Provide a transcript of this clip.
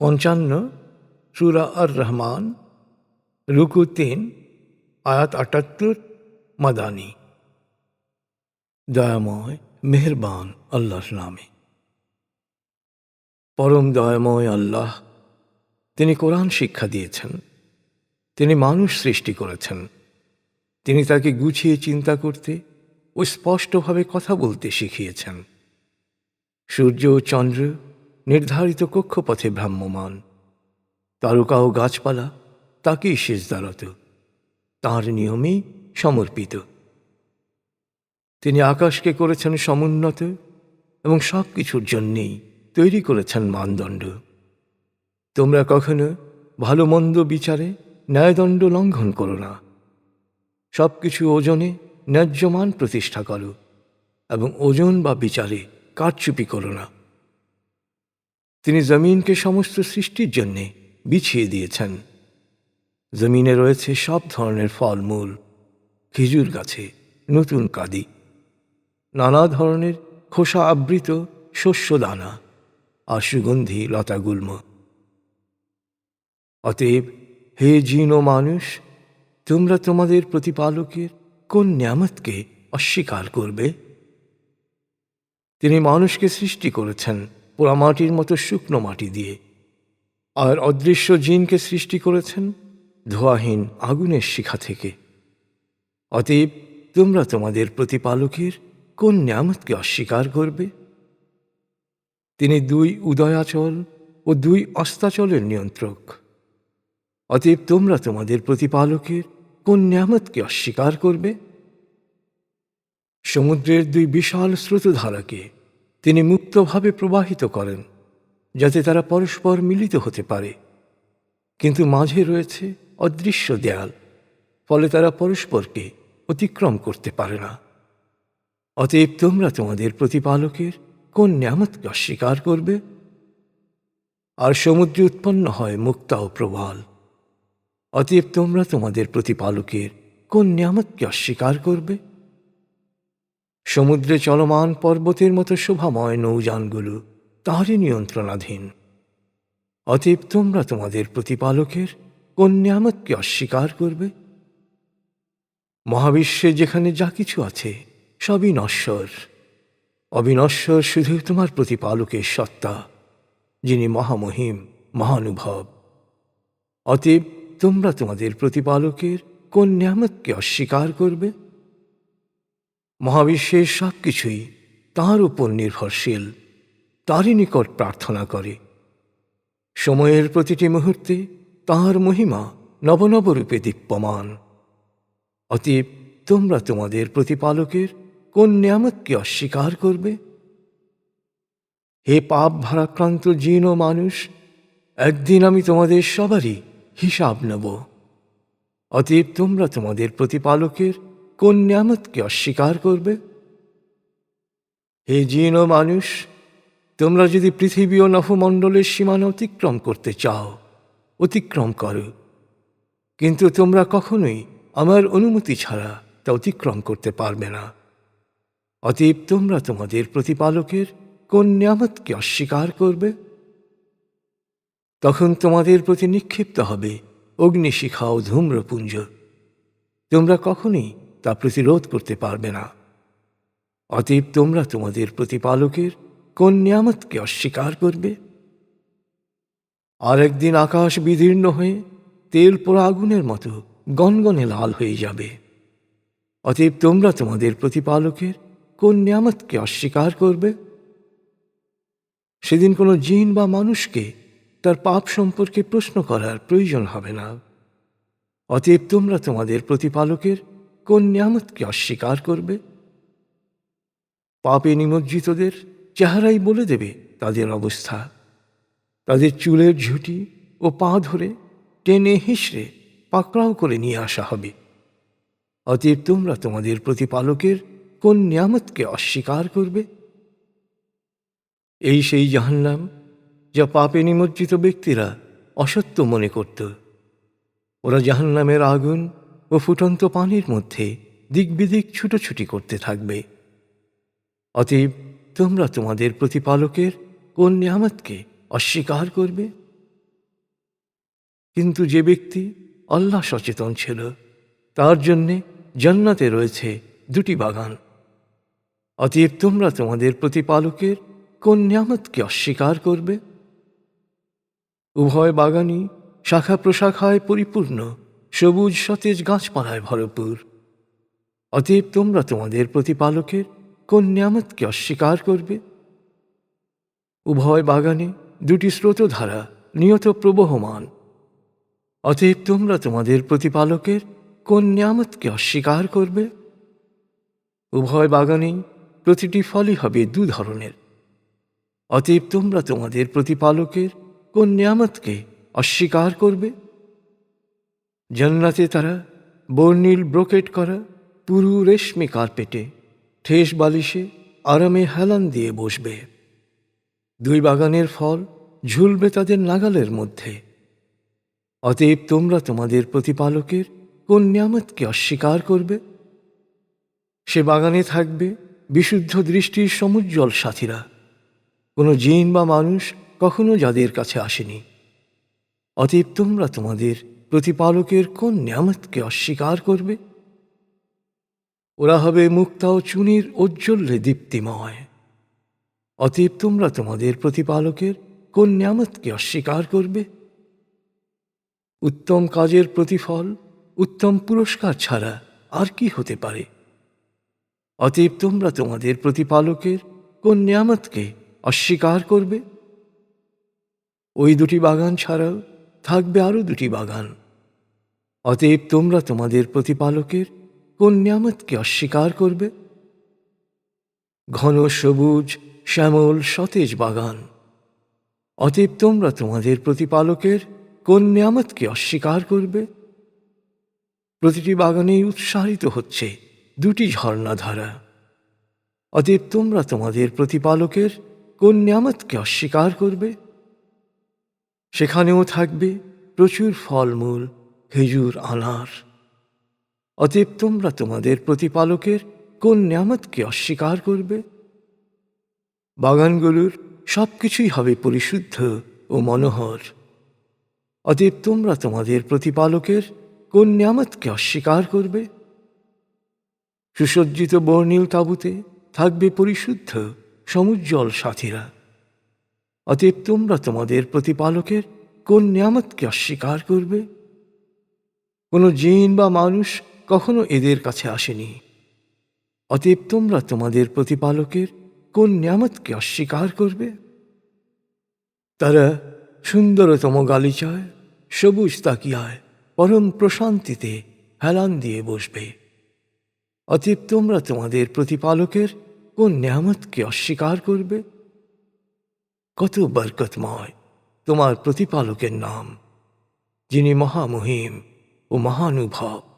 পঞ্চান্ন, সুরা আর রহমান রুকু তিন, আয়াত আটাত্তর, মাদানি। দয়াময়, মেহেরবান আল্লাহর নামে। পরম দয়াময় আল্লাহ, তিনি কোরআন শিক্ষা দিয়েছেন। তিনি মানুষ সৃষ্টি করেছেন। তিনি তাকে গুছিয়ে চিন্তা করতে ও স্পষ্টভাবে কথা বলতে শিখিয়েছেন। সূর্য ও চন্দ্র নির্ধারিত কক্ষপথে ভ্রাম্যমান তারকা ও গাছপালা, তাকেই শেষদারত তাঁর নিয়মেই সমর্পিত। তিনি আকাশকে করেছেন সমুন্নত এবং সব কিছুর জন্যেই তৈরি করেছেন মানদণ্ড। তোমরা কখনো ভালো মন্দ বিচারে ন্যায়দণ্ড লঙ্ঘন করো না। সব কিছু ওজনে ন্যায্যমান প্রতিষ্ঠা করো এবং ওজন বা বিচারে কারচুপি করো না। তিনি জমিনকে সমস্ত সৃষ্টির জন্যে বিছিয়ে দিয়েছেন। জমিনে রয়েছে সব ধরনের ফলমূল, খেজুর গাছে, নতুন কাদি, নানা ধরনের খোসা আবৃত শস্য দানা আর সুগন্ধি লতাগুল্ম। অতএব, হে জিন ও মানুষ, তোমরা তোমাদের প্রতিপালকের কোন নিয়ামতকে অস্বীকার করবে? তিনি মানুষকে সৃষ্টি করেছেন। পোড়ামাটির মতো শুকনো মাটি দিয়ে। আর অদৃশ্য জিনকে সৃষ্টি করেছেন ধোয়াহীন আগুনের শিখা থেকে। অতএব তোমরা তোমাদের প্রতিপালকের কোন নিয়ামতকে অস্বীকার করবে? তিনি দুই উদয়াচল ও দুই অস্তাচলের নিয়ন্ত্রক। অতএব তোমরা তোমাদের প্রতিপালকের কোন নিয়ামতকে অস্বীকার করবে? সমুদ্রের দুই বিশাল স্রোতধারাকে তিনি মুক্তভাবে প্রবাহিত করেন, যাতে তারা পরস্পর মিলিত হতে পারে। কিন্তু মাঝে রয়েছে অদৃশ্য দেয়াল, ফলে তারা পরস্পরকে অতিক্রম করতে পারে না। অতএব তোমরা তোমাদের প্রতিপালকের কোন নিয়ামতকে অস্বীকার করবে? আর সমুদ্রে উৎপন্ন হয় মুক্তা ও প্রবাল। অতএব তোমরা তোমাদের প্রতিপালকের কোন নিয়ামতকে অস্বীকার করবে? সমুদ্রে চলমান পর্বতের মতো শোভাময় নৌযানগুলো তাঁরই নিয়ন্ত্রণাধীন। অতএব তোমরা তোমাদের প্রতিপালকের কোন নিয়ামতকে অস্বীকার করবে। মহাবিশ্বে যেখানে যা কিছু আছে, সবই নশ্বর। অবিনশ্বর শুধু তোমার প্রতিপালকের সত্তা, যিনি মহামহিম, মহানুভব। অতএব তোমরা তোমাদের প্রতিপালকের কোন নিয়ামতকে অস্বীকার করবে। মহাবিশ্বের সব কিছুই তাঁর উপর নির্ভরশীল, তারই নিকট প্রার্থনা করে। সময়ের প্রতিটি মুহূর্তে তাঁর মহিমা নবনবরূপে দীপ্যমান। অতীব তোমরা তোমাদের প্রতিপালকের কোন নিয়ামতকে অস্বীকার করবে? হে পাপ ভারাক্রান্ত ও মানুষ, একদিন আমি তোমাদের সবারই হিসাব নেব। অতীব তোমরা তোমাদের প্রতিপালকের কোন নিয়ামতকে অস্বীকার করবে? হে জিন ও মানুষ, তোমরা যদি পৃথিবী ও নভমণ্ডলের সীমানা অতিক্রম করতে চাও, অতিক্রম করো। কিন্তু তোমরা কখনোই আমার অনুমতি ছাড়া তা অতিক্রম করতে পারবে না। অতএব তোমরা তোমাদের প্রতিপালকের কোন নিয়ামতকে অস্বীকার করবে? তখন তোমাদের প্রতি নিক্ষিপ্ত হবে অগ্নিশিখা ও ধূম্রপুঞ্জ। তোমরা কখনই তা প্রতিরোধ করতে পারবে না। অতএব তোমরা তোমাদের প্রতিপালকের কোন নিয়ামতকে অস্বীকার করবে। আর একদিন আকাশ বিদীর্ণ হয়ে তেল পোড়া আগুনের মতো গনগনে লাল হয়ে যাবে। অতএব তোমরা তোমাদের প্রতিপালকের কোন নিয়ামতকে অস্বীকার করবে। সেদিন কোনো জিন বা মানুষকে তার পাপ সম্পর্কে প্রশ্ন করার প্রয়োজন হবে না। অতএব তোমরা তোমাদের প্রতিপালকের কোন নিয়ামতকে অস্বীকার করবে? পাপে নিমজ্জিতদের চেহারাই বলে দেবে তাদের অবস্থা। তাদের চুলের ঝুঁটি ও পা ধরে টেনে হিসড়ে পাকড়াও করে নিয়ে আসা হবে। অতএব তোমরা তোমাদের প্রতিপালকের কোন নিয়ামতকে অস্বীকার করবে? এই সেই জাহান্নাম যা পাপে নিমজ্জিত ব্যক্তিরা অসত্য মনে করত। ওরা জাহান্নামের আগুন ও ফুটন্ত পানির মধ্যে দিকবিদিক ছুটোছুটি করতে থাকবে। অতএব তোমরা তোমাদের প্রতিপালকের কোন নিয়ামতকে অস্বীকার করবে? কিন্তু যে ব্যক্তি আল্লাহ সচেতন ছিল, তার জন্যে জান্নাতে রয়েছে দুটি বাগান। অতএব তোমরা তোমাদের প্রতিপালকের কোন নিয়ামতকে অস্বীকার করবে? উভয় বাগানই শাখা প্রশাখায় পরিপূর্ণ। সবুজ সতেজ গাছপালায় ভরপুর। অতএব তোমরা তোমাদের প্রতিপালকের কোন নিয়ামতকে অস্বীকার করবে। উভয় বাগানে দুটি স্রোতধারা নিয়ত প্রবহমান। অতএব তোমরা তোমাদের প্রতিপালকের কোন নিয়ামতকে অস্বীকার করবে। উভয় বাগানেই প্রতিটি ফলই হবে দু ধরনের। অতএব তোমরা তোমাদের প্রতিপালকের কোন নিয়ামতকে অস্বীকার করবে। জান্নাতে তারা বর্ণিল ব্রোকেট করা পুরু রেশমি কার্পেটে, ঠেস বালিশে আরামে হেলান দিয়ে বসবে। দুই বাগানের ফল ঝুলবে তাদের নাগালের মধ্যে। অতএব তোমরা তোমাদের প্রতিপালকের কোন নিয়ামতকে অস্বীকার করবে? সে বাগানে থাকবে বিশুদ্ধ দৃষ্টির সমুজ্জ্বল সাথীরা। কোনো জিন বা মানুষ কখনো যাদের কাছে আসেনি। অতএব তোমরা তোমাদের প্রতিপালকের কোন নিয়ামতকে অস্বীকার করবে? ওরা হবে মুক্তা ও চুনির ঔজ্জ্বল্যে দীপ্তিময়। অতীব তোমরা তোমাদের প্রতিপালকের কোন নিয়ামতকে অস্বীকার করবে? উত্তম কাজের প্রতিফল, উত্তম পুরস্কার ছাড়া আর কি হতে পারে? অতীব তোমরা তোমাদের প্রতিপালকের কোন নিয়ামতকে অস্বীকার করবে? ওই দুটি বাগান ছাড়াও থাকবে আরও দুটি বাগান। অতএব তোমরা তোমাদের প্রতিপালকের কোন নিয়ামতকে অস্বীকার করবে। ঘন সবুজ, শ্যামল, সতেজ বাগান। অতএব তোমরা তোমাদের প্রতিপালকের কোন নিয়ামতকে অস্বীকার করবে। প্রতিটি বাগানেই উৎসাহিত হচ্ছে দুটি ঝর্ণাধারা। অতএব তোমরা তোমাদের প্রতিপালকের কোন নিয়ামতকে অস্বীকার করবে। সেখানেও থাকবে প্রচুর ফলমূল খেজুর আনার। অতএব তোমরা তোমাদের প্রতিপালকের কোন নিয়ামতকে অস্বীকার করবে? বাগানগুলোর সব কিছুই হবে পরিশুদ্ধ ও মনোহর। অতএব তোমরা তোমাদের প্রতিপালকের কোন নিয়ামতকে অস্বীকার করবে? সুসজ্জিত বর্ণিল তাঁবুতে থাকবে পরিশুদ্ধ, সমুজ্জ্বল সাথীরা। অতএব তোমরা তোমাদের প্রতিপালকের কোন নিয়ামতকে অস্বীকার করবে? কোনো জিন বা মানুষ কখনো এদের কাছে আসেনি। অতএব তোমরা তোমাদের প্রতিপালকের কোন নিয়ামতকে অস্বীকার করবে? তারা সুন্দরতম গালিচায়, সবুজ তাকিয়ায়, পরম প্রশান্তিতে হেলান দিয়ে বসবে। অতএব তোমরা তোমাদের প্রতিপালকের কোন নিয়ামতকে অস্বীকার করবে? কত বরকতময় তোমার প্রতিপালকের নাম, যিনি মহামহিম। ও মহানুভব।